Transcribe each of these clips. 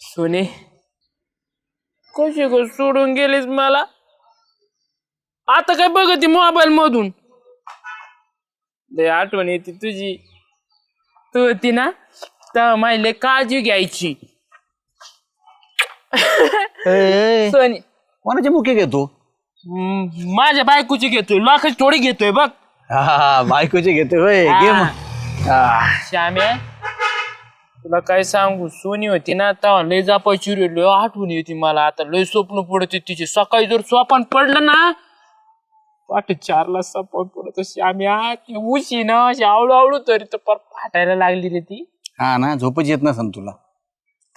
सोने कशी ग सोडून गेलीस मला? आता काय बघती मोबाईल मधून? लय आठवण येते तुझी. तू होती ना तर माझी काळजी घ्यायची. ए, सोनी. कोणाचे मुके घेतो? माझ्या बायकोची घेतोय लोकांची थोडी घेतोय बघ. हा, हा, बायकोचे घेतो होय. श्याम्या तुला काय सांगू? सोनी होती ना तेव्हा लय जापायची रे लय आठवण येते मला. आता लय स्वप्न पडते तिचे. सकाळी जर स्वप्न पडलं ना वाट चारला स्वप्न पडत श्याम्या ती उशी ना अशी आवळू आवळू तरी तर पर फाटायला लागली रे ती. हा ना झोपच येत नसन तुला.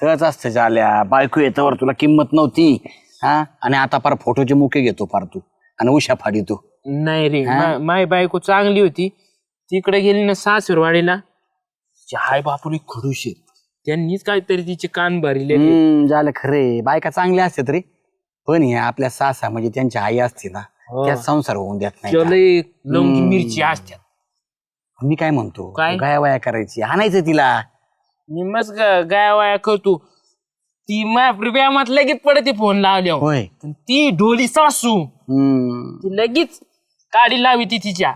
तरच असतं झाल्या बायको येतावर तुला किंमत नव्हती. हा? आणि आता फार फोटोचे मुके घेतो फार तू. आणि उशा फाडी तू. नाही रे? मा- माय बायको चांगली होती. तिकडे गेली ना सासूरवाडीला. तिचे हाय बापूली खडूश आहेत त्यांनीच काहीतरी तिचे कान भरले हम्म, झालं खरे बायका चांगल्या असतात रे. पण हे आपल्या सासा म्हणजे त्यांची आई असते ना हो. त्यात संसार होऊन देत नाही एक लवंगी. मिरची असत्यात मी काय म्हणतो? काय? गाया वाया करायची. हाणायचं तिला. मी मस्त गाया वाया करतो. ती माझ्या व्यायामात लगेच पडते फोन लावल्यावर. होय. पण ती ढोली सासू. हम्म. ती लगेच काडी लावी ती तिच्या.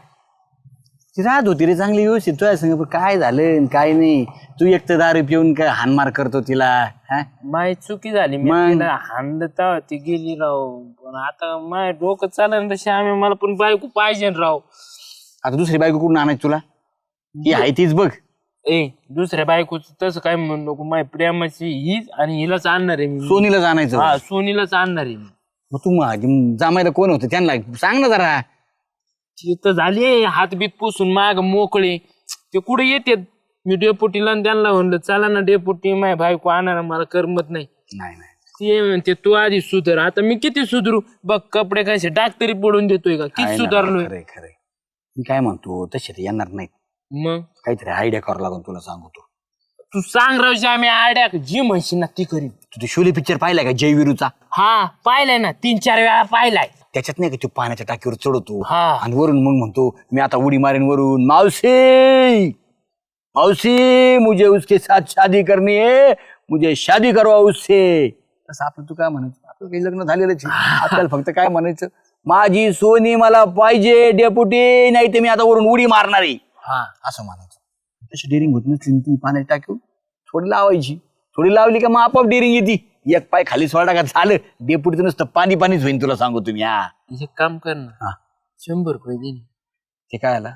ती राहत होती रे चांगली व्यवस्थित. तुझ्या संग पण काय झालं आणि काय नाही. तू एक तर दारू पिऊन काय हानमार करतो तिला हा? माय चुकी झाली. मी मग? तिला हाणलं तेव्हा ती गेली राव. पण आता माय डोकं चालन तशी आम्ही मला पण बायको पाहिजे ना राव. आता दुसरी बायको कुठून आणायची तुला? ती आहे तीच बघ. ए दुसऱ्या बायकोच तसं काय म्हणू नको. माय प्रेमाची हीच आणि हिलाच आणणार आहे मी. सोनीलाच आणायचं. हा सोनीलाच आणणार आहे मी. मग तू मग जामायला कोण होतं? त्यांना सांग ना जरा. ती तर झाली हातबीत पुसून माग मोकळे. ते कुठे येते? मी डेपुटीला आणि त्यांना म्हणलं चला ना डेपुटी माय बायको आणणार मला करमत नाही. नाही नाही. ते म्हणते तू आधी सुधर. आता मी किती सुधरू? बघ कपडे कसे डाग तरी पडून देतोय का? किती सुधारलोय? खरे खरे मी काय म्हणतो तसे ते येणार नाही मग? काहीतरी आयडिया करावं लागून तुला सांगतो तू. सांग राव आम्ही आड्या जी म्हणशील ना ती करीन. तू ते शोले पिक्चर पाहिलाय का जयवीरूचा? हा पाहिलाय ना. तीन चार वेळा पाहिलाय. त्याच्यात नाही का तू पाण्याच्या टाकीवर चढवतो हा. आणि वरून मग म्हणतो मी आता उडी मारेन वरून. मावशी मावशी मुझे उसके साथ शादी करनी है. मुझे शादी करवा उससे. तसं आपलं तू काय म्हणायचं? आपलं काही लग्न झालेलंच आहे. आपल्याला फक्त काय म्हणायचं? माझी सोनी मला पाहिजे डेपुटी नाही ते मी आता वरून उडी मारणार आहे. हा असं म्हणायचं. तशी डेअरिंग होत नसली ना ती पाण्यात टाकून थोडी लावायची. थोडी लावली का मग आपोआप डेअरिंग येते. एक पाय खाली सोडा का? झालं. डेपुटीचं नुसतं पाणी पाणीच होईन तुला सांगू तुम्ही हा. एक काम कर ना. शंभर रुपये दे ना. ते काय आला?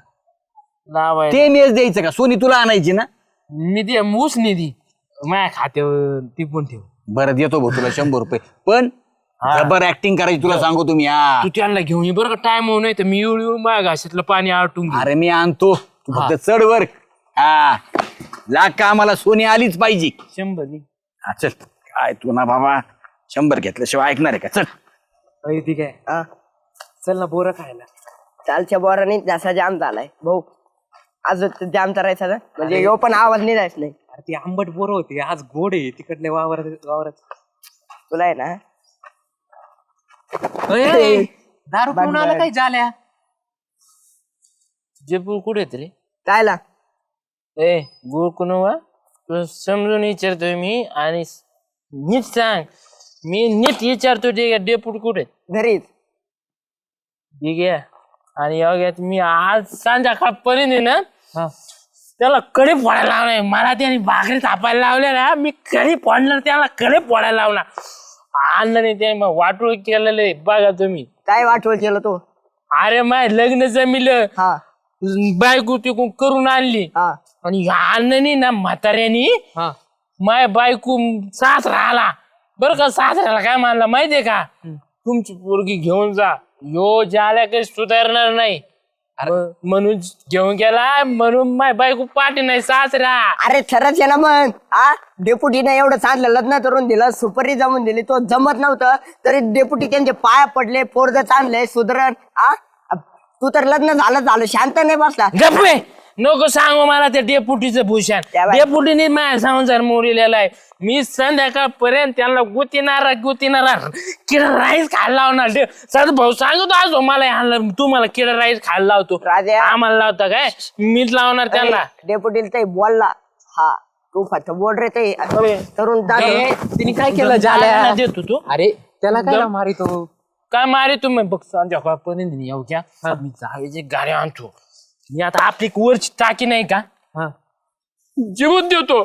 लावाय ते मेच द्यायचं का? सोनी तुला आणायची ना? मी दे मूस निधी माझ्या खात्यावर टिपून ठेव. बरं देतो भाऊ तुला शंभर रुपये. पण जबर ऍक्टिंग करायची तुला सांगू तुम्ही हा. तू त्यांना घेऊन ये बरं का? टाइम होऊ नाही तर मी येऊ येऊ माझ्या घाशातलं पाणी आटून. अरे मी आणतो. तू फक्त चढ वर. हा. लाग का आम्हाला सोनी आलीच पाहिजे. शंभर दे. हा चल. काय तू ना बाबा. शंभर घेतल्याशिवाय ऐकणार आहे का? चल. ठीक आहे. हा. चल ना बोरं खायला. चालच्या बोराने जसा जाम झालाय. भाऊ. ते जाम करायचा ना? म्हणजे यो पण आवाज नाही जायच नाही. अरे ती आंबट बोरं होती. आज गोड आहे. तिकडल्या वावरात वावरात. तुला आहे ना? अय, दारू पिऊन आला काय झाल्या जयपूर कुठे आहेत रे कायला? ए गुळ कुणवा? तू समजून विचारतोय मी आणि स- नीट सांग. मी नीट विचारतो ते डेपूट कुठे? घरीच. ठीक आहे. आणि योग्यात मी आज संध्याकाळपर्यंत आहे ना त्याला कडे फोडायला लावलाय. मला त्याने भाकरी थापायला लावल्या ना मी कडे फोडणार त्याला कडे फोडायला लावला. आणलं नाही त्याने मग वाटोळ केलेलं आहे बघा तुम्ही. काय वाटवल केलं तू? अरे माय लग्न जमिलं. हा. बायको तिकून करून आणली. हा. आणि अण्णानी ना म्हाताऱ्यानी माय बायको सासरा आला बरं का सासऱ्याला काय मानला? माहितीये का? तुमची पोरगी घेऊन जा. यो ज्याला काही सुधारणार नाही. म्हणून घेऊन गेला म्हणून माय बायको पाठी नाही सासरा अरे खरंच आहे ना मग. हा डेपुटीने एवढं चांगलं लग्न करून दिलं सुपारी जमून दिली तो जमत नव्हतं. तरी डेपुटी त्यांचे पाया पडले पोरग चांगले सुधरण. हा तू तर लग्न झालं झालं शांत नाही बसला. गप्पे नको सांगू मला त्या डेपुटीचं भूषण. त्या बाई- डेपुटीने माझ्या संसार मोडलेला आहे. मी संध्याकाळपर्यंत त्यांना गुतीनारा गुतीनारा किडा राईस खायला लावणार. डे- साधू भाऊ सांगतो आज हो मला आणलं. तू मला किडा राईस खायला लावतो. राजा. आम्हाला लावता काय? मीच लावणार त्यांना. डेपुटीला ते बोलला. हा तू फक्त बोल रे ते तरुण दारू. तिने काय केलं झाल्या? देतो तू? अरे त्याला काय मारितो? काय मारे तुम्ही बघ संध्याकाळपर्यंत येऊ घ्या. मी जावेची गाडी आणतो. मी आता आपली वरची टाकी नाही का? हा. जीवन देतो.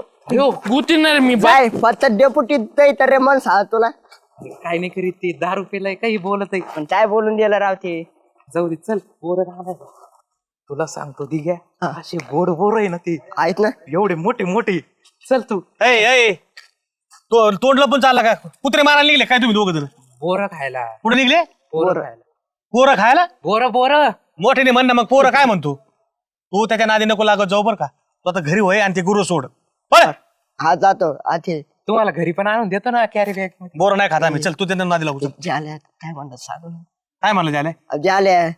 गुतीणार मी बा- बाय फक्त डेपुटी तर रे मन सांग तुला. काय नाही करीत ते दारू पेलाय काही बोलत आहे. पण काय बोलून दिलं राव ते? जाऊ दे चल बोर तुला सांगतो दिघ्या असे गोड बोर आहे ना ते. आहेत ना? एवढे मोठे मोठे. चल तू. ऐ ऐ. तो तोंडला पण चालला का? कुत्रे मारायला निघले काय तुम्ही दोघं जण? बोर खायला. कुठे निघले? बोर. खायला. पोरं खायला? बोर बोर. मोठ्याने म्हण ना मग पोरं काय म्हणतो? तू त्याच्या नादी नको लागत जाऊ बरं का. तू आता घरी होय आणि ते गुरु सोड. पण हा जातो. आथे तुम्हाला घरी पण आणून देतो ना कॅरी बॅगमध्ये. बोरं नाही खाता आम्ही चल तू त्यांना नादी लागू. चल. झाल्या काय म्हणतात सांगू काय म्हणलं झाले झाल्या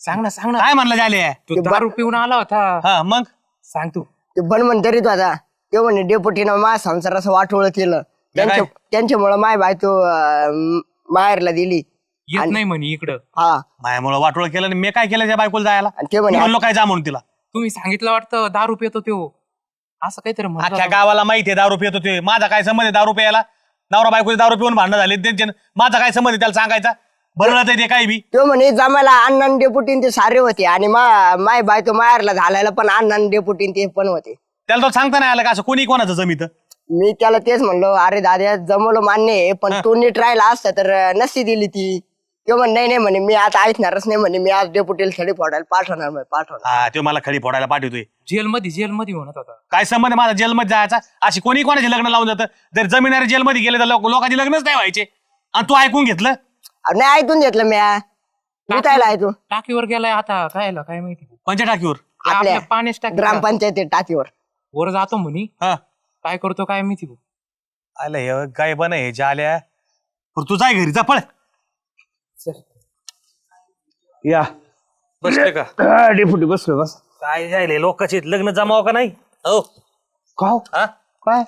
सांग ना सांग ना. काय म्हणलं झाले तू दारू पिऊन आला होता. हा मग? सांग तू. ते बन म्हण तरी आता. ते म्हणे डेपुटीनं मा संसाराचं वाटोळ केलं. त्यांच्या त्यांच्यामुळं माय बाय तो माहेरला दिली. येत नाही म्हणे इकडं. हा. मायामुळं वाटोळ केलं आणि मी काय केलं त्या बायकोला जायला? आणि ते मी म्हणे म्हणलो काय जा म्हणून तिला? तुम्ही सांगितलं वाटतं दारू पितो तो असं काहीतरी म्हणत अख्ख्या होता. गावाला माहिती आहे दारू पित होते माझा काय संबंध आहे दारू प्यायला? नवरा बायकोचे दारू पिऊन भांडणं झाले त्यांचे. माझा काय संबंध आहे त्याला सांगायचा? बरं ते काय बी. तो म्हणे जमायला अण्णा डेपुटीन ते सारे होते आणि मा माय बाय तो माहेरला झालायला पण अण्णा डेपुटीन ते पण होते. त्याला तो सांगता नाही आलं का असं? कोणी कोणाचं जमीत? मी त्याला तेच म्हणलो अरे दादा जमवलं मान्य आहे पण तू नीट राहिला असता तर नसती दिली ती. तो म्हण नाही नाही म्हणे मी आता ऐकणारच नाही म्हणे मी आज डेपुटीला थडी फोडायला पाठवणार म्हणे, पाठवणार. हा तो मला खडी फोडायला पाठवतोय. जेलमध्ये जेलमध्ये म्हणत होता काय संबंध माझा? जेलमध्ये जायचा? अशी कोणी कोणाचे लग्न लावून जातं? जर जमिनारे जेलमध्ये गेले तर लोक लोकांचे लग्नच नाही व्हायचे. आणि तू ऐकून घेतलं? अरे नाही ऐकून घेतलं मी विकायला ऐकून टाकीवर गेलाय आता काय काय माहिती? पंच टाकीवर? ते आपल्या आपल्या पाण्याच टाकी ग्रामपंचायत टाकीवर. वर जातो म्हणे. हा. काय करतो काय माहिती भाऊ. आलं हे काय बन हे जाल्या. पण तू जाय घरी जा पळ. या. बसले का? डेपुटी बसलो बस. काय जायले लोकांचे लग्न जमाव का नाही? हो. का हो? हा? काय?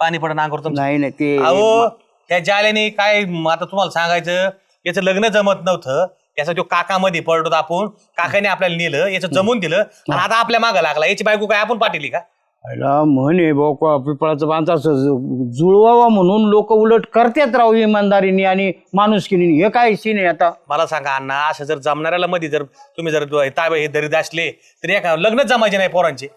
पाणी पडा नांगर तुमचं. नाही नाही ते अहो त्या जाल्याने काय म आता तुम्हाला सांगायचं याचं लग्न जमत नव्हतं. याचा जो काकामध्ये पडतो आपण. काकाने आपल्याला नेलं याचं जमून दिलं. आणि आता आपल्या मागं लागला. याची बायको काय आपण पाठवली का? अला म्हणे बोका पिपळाचं बांधा जुळवावा म्हणून लोक उलट करतात राव इमानदारीने आणि माणुसकीने हे काय सीन आहे आता? मला सांगा अण्णा असं जर जमणाऱ्याला मध्ये जर तुम्ही जर ताबे हे दरीत असले तर एका लग्नच जमायचे नाही पोरांचे.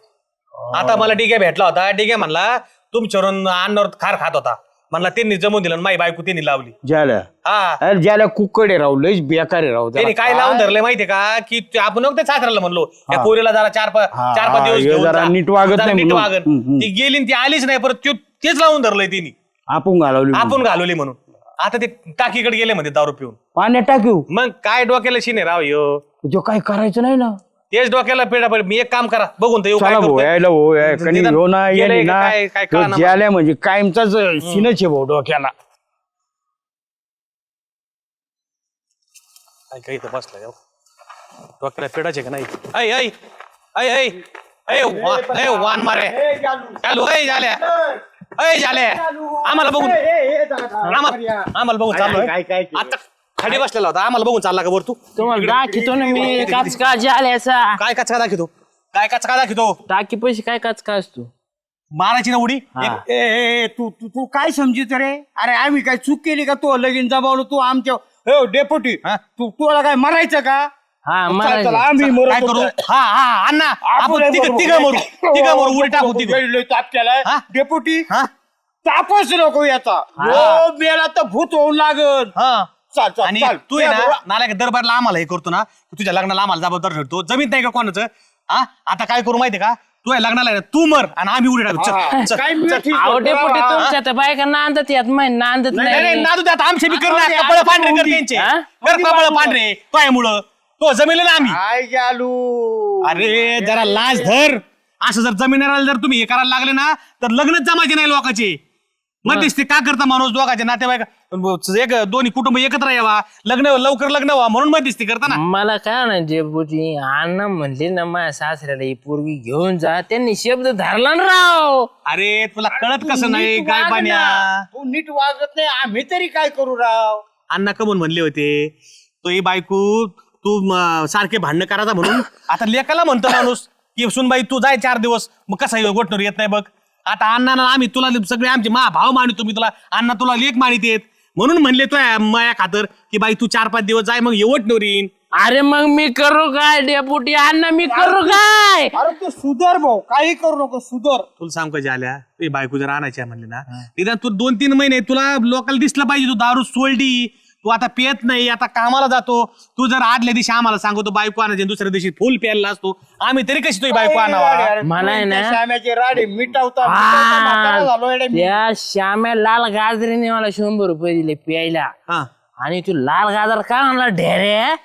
आता मला डिग्या भेटला होता. डिग्या म्हणला तुमच्यावरून अन्नावर खार खात होता. म्हणला त्यांनी जमून दिलं आणि माई बायको त्यांनी लावली. ज्याला? हा. अरे ज्याला कुकडे राव लयच बेकार राव त्याला. त्यांनी काय लावून धरले माहितीये का? की ते आपण नको ते सासऱ्याला म्हणलो त्या हा. पोरीला जरा चार पाच हा, चार पाच हा, दिवस हे घेऊन जरा जा. नीट वागत जरा नाही नीट म्हणून. वागत हम्म, हम्म. ती गेली आणि ती आलीच नाही परत त्यो- तेच लावून धरलंय तिने. आपण घालवली आपण घालवली म्हणून. आता ते टाकीकडे गेले म्हणजे दारू पिऊन. पाण्यात टाकू? मग काय डोक्याला शिने राव यो तो काही करायचं नाही ना. तेच डोक्याला पेडा पड मी एक काम करा. बघून तर येऊ काय चला भाऊ करतोय. यायला भाऊ या कणी निदान घेऊ ना गेलंय याने का ना काय- काय तो कळेना ज्याला म्हणजे कायमचाच सीनच आहे भाऊ डोक्याला. काय काय इथं बसलाय हो. डोक्याला पेडाचे का नाही? ऐ ऐ ऐ ऐ ऐ वा- ऐ, वान मारे. चालू ऐ झाल्या. ऐ झाल्या. आम्हाला बघून. आम्हाला आम्हाला बघून चाललोय. आता खाली बसलेला होता. आम्हाला बघून चालला का वर तू? तुम्हाला दाखवतो ना मी. काच का जाल्याचा काय कचका दाखवतो? काय कचका दाखवतो? टाकी पैसे काय काच का असतो? मारायची ना उडी? ए, ए, ए, तू तू तू काय समजित रे? अरे आम्ही काय चूक केली का? तू लगीन जबावलं तू आमच्या हो डेपोटी हा? तू तुला काय मरायचं का? हा चल, मला आम्ही काय करू. हा हा अण्णा आपण तिघ तिघ मरू. तिघ मरू उडी टाकू तिघ. लय ताप केलाय. हा? डेपोटी हा? तापच नको याचा. हो. मेला तर भूत होऊन लागल. हा. चाल चाल आणि चाल. तू आहे ना बरोबर- नाला दरबारला आम्हाला हे करतो ना की तुझ्या लग्नाला आम्हाला जबाबदार ठरतो जमीत नाही का कोणाचं? हा? आता काय करू माहितीये का? तू आहे लग्नाला आहे ना, तू मर आणि आम्ही उडी टाकू. चल, चल. काय मी ठीक आवडे होतो, पोटे. तुमच्या त्या बायका नांदत यात माहिती नांदत नाही नाही, नाही. नादू द्या आता. आमचे बी कर ना कपळ पांढरे कर. त्यांचे. हा? कर कपळ पांढरे. तो मुळं तो जमिले ना आम्ही. काय चालू अरे जरा लाज धर. असं जर जमिनीला जर तुम्ही हे करायला लागले ना तर लग्नच जमायचे नाही लोकांचे. मध्यस्थी का करता माणूस दोघांचे नातेवाईक? एक दोन्ही कुटुंब एकत्र यावा लग्न लवकर लग्न व्हा म्हणून मध्यस्थी करता ना. मला काय ना डेपुटी अण्णा म्हणले ना माझ्या सासऱ्याला ही पोरगी घेऊन जा त्यांनी शब्द धरला ना राव. अरे तुला कळत कसं नाही नीट काय वाग पाण्या ना. तू नीट वागत नाही आम्ही तरी काय करू राव? अण्णा कमून म्हणले होते तो ही बायको तू म, सारखे भांडणं करायचा म्हणून आता लेकाला म्हणतो माणूस की सुनबाई तू जाय चार दिवस मग कसा गोठणूर येत नाही बघ. आता अण्णा आम्ही तुला सगळे आमचे मा भाव मानितो मी तुला. अण्णा तुला लेख मानित येत म्हणून म्हणले तो माया खातर की बाई तू चार पाच दिवस जाय मग येवट नवरीन. अरे मग मी करू काय डेपुटी अण्णा मी करू काय? अरे तू सुधर भाऊ काही करू नको सुधर. तुला सांग का आल्या ते बायको जर आणायची आहे म्हणले ना. निदान तू दोन तीन महिने तुला लोकल दिसलं पाहिजे तू दारू सोडली तू आता पियत नाही आता कामाला जातो. तू जर आदल्या दिवशी आम्हाला सांगतो बायको आणायची आणि दुसऱ्या दिवशी फुल प्यायला असतो आम्ही तरी कशी तुझी बायको आणावा? मला आहे ना- श्याम्याचे राडे मिटावता मिटावता म्हातारा झालो येडे मी. त्या श्याम्या लाल गाजरीने मला शंभर रुपये दिले प्यायला. हा. आणि तू लाल गाजर का म्हणला ढेरे?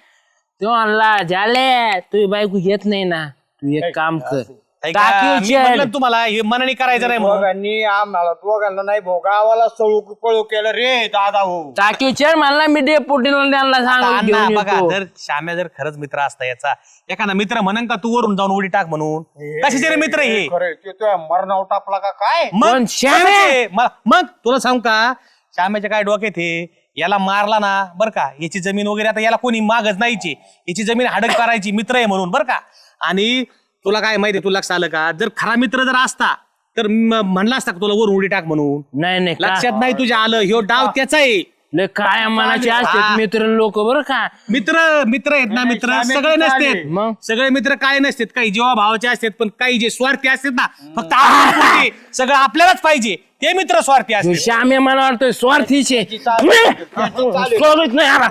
तो म्हणला झाले तुझी बायको येत नाही ना. तू एक काम कर. ऐका, टाकीव मी चढ. म्हणलं तुम्हाला हे मनाने करायचं नाही म्हणून. दोघांनी आम्हाला दोघांना नाही भाऊ गावाला सळू पळू केलं रे दादा हो. टाकीव चेड म्हणला मी डेपुटीला त्यांना आता सांगून अण्णा घेऊन बघा येतो जर श्याम्या जर खरंच मित्र असता याचा एखादा मित्र म्हणन का तू वरून जाऊन उडी टाक म्हणून? कशाचे रे मित्र हे? खरं ते तुझ्या मरणावर टापला का काय? मग पण श्याम्या- तसंच आहे. म- मग तुला सांगू का श्याम्याच्या काय डोक्यात हे याला मारला ना बर का याची जमीन वगैरे आता याला कोणी मागच नाहीची. याची जमीन हडक करायची मित्र आहे म्हणून बर का. आणि तुला काय माहिती तुला लक्षात आलं का? जर खरा मित्र जर असता तर म- म्हणला असता का तुला वरून उडी टाक म्हणून? नाही नाही का- लक्षात नाही तुझ्या आलं ह्यो डाव त्याचा आहे लय काय मनाचे असतात मित्र लोक बरं का. मित्र मित्र आहेत ना मित्र. सगळे नसतात. मग? सगळे मित्र काय नसतात काही जेव्हा भावाचे असतात पण काही जे स्वार्थी असतात ना फक्त आपल्यापुरते, सगळं आपल्यालाच पाहिजे. ते मित्र स्वार्थी तो असतात. श्याम्या मला वाटतोय स्वार्थीचे. नाही आला.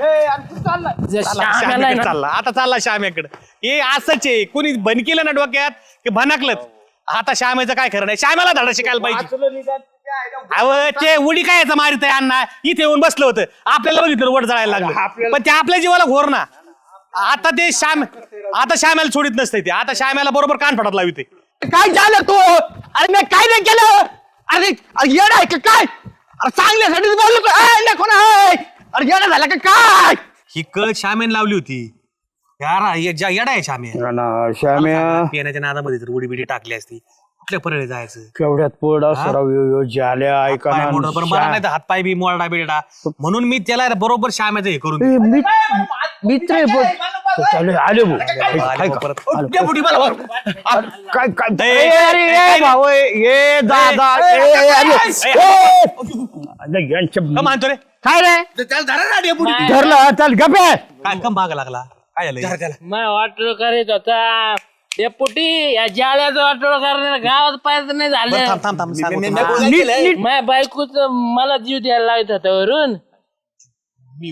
आहे ना- चालला. आता चालला श्याम्याकडे. हे असंच आहे. कोणी बन केलं ना डोक्यात की भनकलंच. आता श्यामेचं काय खरं नाही. श्यामाला धडा शिकायला पाहिजे. अव ते उडी काय याचा मारित आहे अण्णा? इथे येऊन बसलं होतं. आपल्याला बघितलं वड जळायला लागलं. पण ते आपल्या जीवाला घोर ना. आता ते श्याम आता श्यामाला सोडित नसते ते. आता श्यामाला बरोबर कान फटात लाविते काय झालं तू? अरे मी काय नाही केलं. अरे अरे येडा आहे का काय? अरे चांगल्यासाठी बोललो का? ए, नाही कोण आहे? अरे येडा झाला का काय? ही कळ श्यामेन लावली होती. यार ये- ज्या- येडा आहे श्यामे श्याम्या. पिण्याच्या नादामध्ये जर उडी बिडी टाकली असती कुठल्या पर्याय जायचं? केवढ्यात पोरडा सराव यो- यो झाल्या ऐका पाय मला नाही तर हात पाय बी मोडा बिडा म्हणून मी त्याला बरोबर श्यामेचं हे करून दिलं. मित्र आहे पण. चालू आहे, आले भाऊ. आले भाऊ परत. आ, काय काय ए, ए, अरे ए, ए, भाऊ ए, ए दादा ए, ए, ए, अरे, ए, ए. अरे, यांच्या- का मानतो रे. काय रे? धरलं चल गपे काय कम भाग लागला. काय झालं? मग वाटोळ करीत होता. डेपुटी या जाळ्याचं वाटोळ करणार गावात पाहिजे नाही बरं, झालं थांब थांब थांब मी सांगतो तुला. माझ्या बायकोच मला जीव द्यायला लागत होता वरून. ए,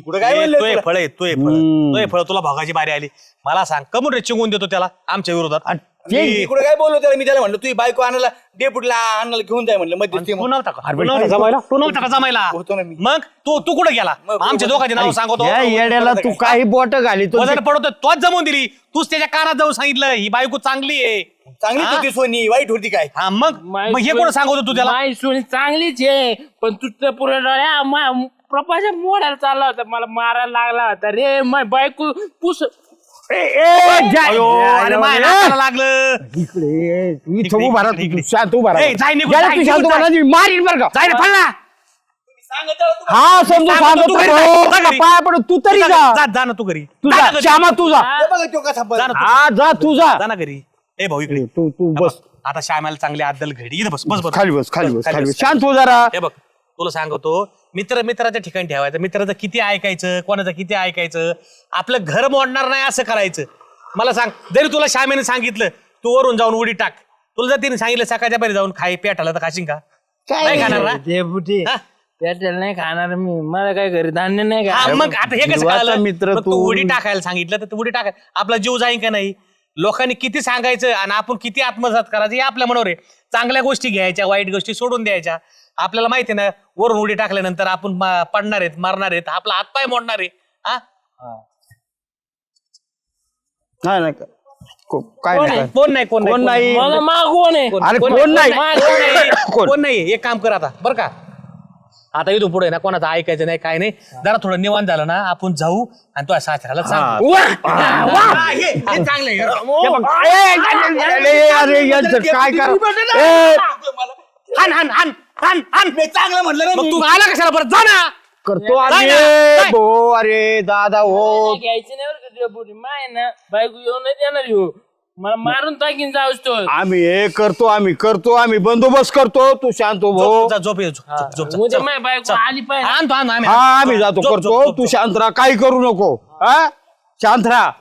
तोय फळ आहे तोय फळ. तोय फळ तुला भागाची बारी आली. मला सांग कमून रे चिंगून देतो त्याला आमच्या विरोधात. मी- इकडे काय बोललो त्याला? मी त्याला म्हणलं तुझी बायको आणायला डेपुटला आणायला घेऊन जाय म्हणलं मध्यस्थी तू नव्हता का? तू नव्हता जमायला? तू नव्हता का जमायला? होतो ना मी. मग? तू तू कुठे गेला? आमच्या दोघांचे नाव सांगतो. या येड्याला तू काही बोट घाली तू वजन पडवतो तोच जमवून दिली. तूच त्याच्या कानात जाऊन सांगितलं ही बायको चांगली आहे. चांगलीच होती सोनी वाईट होती काय? हा मग? मग हे कोण सांगतो तू त्याला? सोनी चांगलीच आहे पण तुझं पुढे डोळ्या प्रपाच्या मोडायला चालला होता मला मारायला लागला होता. रे माय बायको पुस अयो, अरे माझ्या नाकाला लागलं. इकडे इथं इकडे, उभा राहा इकडे, तू, इकडे. शांत उभा राहा. ए, जाय निघून, गेला जाय, तू शांत निघून उभा जाय. राहा, मारीन बरं का. जाय रे पळ. ना हा समजू सांगतो सांगतो तू घरी जा, जा का घरी. पाया पडू तू तरी जा जा. जा ना तू घरी. तू जा जा ना घरी. श्यामा तू जा. हे बघा तो कसा बरं. जा ना तू. हा जा तू जा. जा ना घरी. ए भाऊ इकडे. तू तू बस. आता श्यामाला चांगली आदल घडी इथं बस बस बस खाली बस खाली बस खाली बस शांत हो जरा. हे बघ. तुला सांगतो मित्र मित्राच्या ठिकाणी ठेवायचं. मित्राचं किती ऐकायचं कोणाचं किती ऐकायचं आपलं घर मोडणार नाही असं करायचं. मला सांग जरी तुला श्यामेने सांगितलं तू वरून जाऊन उडी टाक. तुला जर तिने सांगितलं सकाळच्या पहिले जाऊन खाई पेटाला तर खाशील का? नाही खाणार ना? हा? पेटेल नाही खाणार मी. मला काय घरी धान्य नाही हा, का मग आता हे कसं जीवाचा कळालं? मित्र मग तू तू. उडी टाकायला सांगितलं तर तू उडी टाकाय आपला जीव जाईन का नाही? लोकांनी किती सांगायचं आणि आपण किती आत्मसात करायचं हे आपल्या मनावर आहे. चांगल्या गोष्टी घ्यायच्या वाईट गोष्टी सोडून द्यायच्या. आपल्याला माहिती आहे ना वरून उडी टाकल्यानंतर आपण मा- पडणार आहेत मारणार आहेत आपला हातपाय मोडणार आहे हा नाही नाही को- काय कोण नाही नाही कोण नाही कोण कोण नाही. मला मागवण आहे अरे कोण नाही कोण नाही कोण? कोण नाही एक काम कर आता बरं का आता इथून पुढे ना कोणाचं ऐकायचं नाही काय नाही जरा थोडं निवांत झालं ना आपण जाऊ आणि तो सासऱ्याला सांगू हा, हे हे चांगलं आहे. हे बघ, ए, अरे, अरे यांचं काय कर ए, हान हान हान हान हान मी चांगलं म्हणलं ना मग मी. तू आला कशाला परत? जा ना. करतो जाय ना, अरे. भो अरे दादा हो. घ्यायची नाही बरं का डेपुटी माय ना बायको येऊ नाही देणार येऊ मला मारून टाकीन जाऊस तो. आम्ही हे करतो आम्ही करतो आम्ही. बंदोबस्त करतो. तू शांत हो भाऊ. जा, झोप ये, झोप, झोप, झोप, उद्या चल. माझी बायको आली पाहिजे. आणतो आणतो आम्ही हा आम्ही जातो झोप, करतो. झोप, तू. शांत राहा. काही करू नको. हा? शांत राहा.